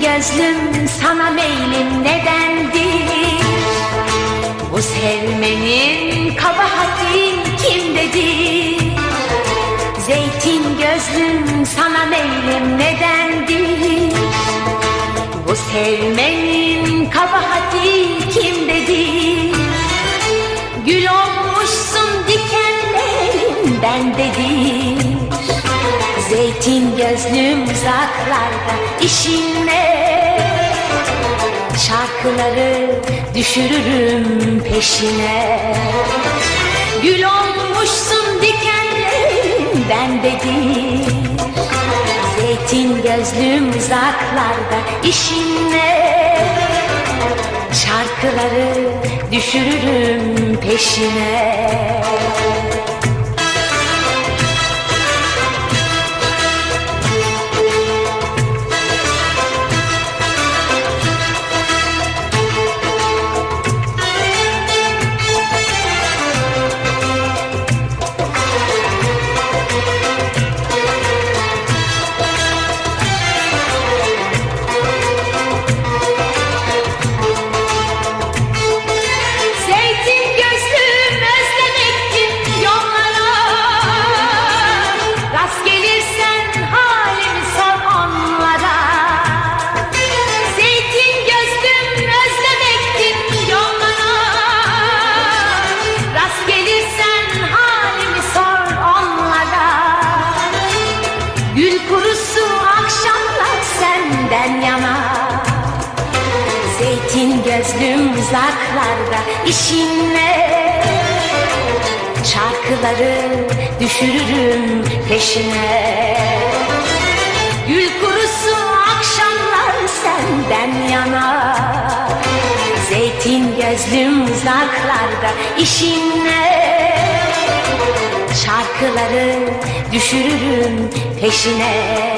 gözlüm sana meylim nedendi Bu sevmenin kabahati kim dedi? Zeytin gözlüm sana meylim nedendi Bu sevmenin kabahati kim dedi? Gül olmuşsun dikenlerimden dedi Zeytin gözlüm uzaklarda işin ne Şarkıları düşürürüm peşine. Gül olmuşsun dikenlerimden dedi Zeytin gözlüm uzaklarda işin ne Şarkıları düşürürüm peşine Gül kurusu akşamlar senden yana. Zeytin gözlüm uzaklarda işin ne Şarkıları düşürürüm peşine. Gül kurusu akşamlar senden yana. Zeytin gözlüm uzaklarda işin ne Şarkıları düşürürüm peşine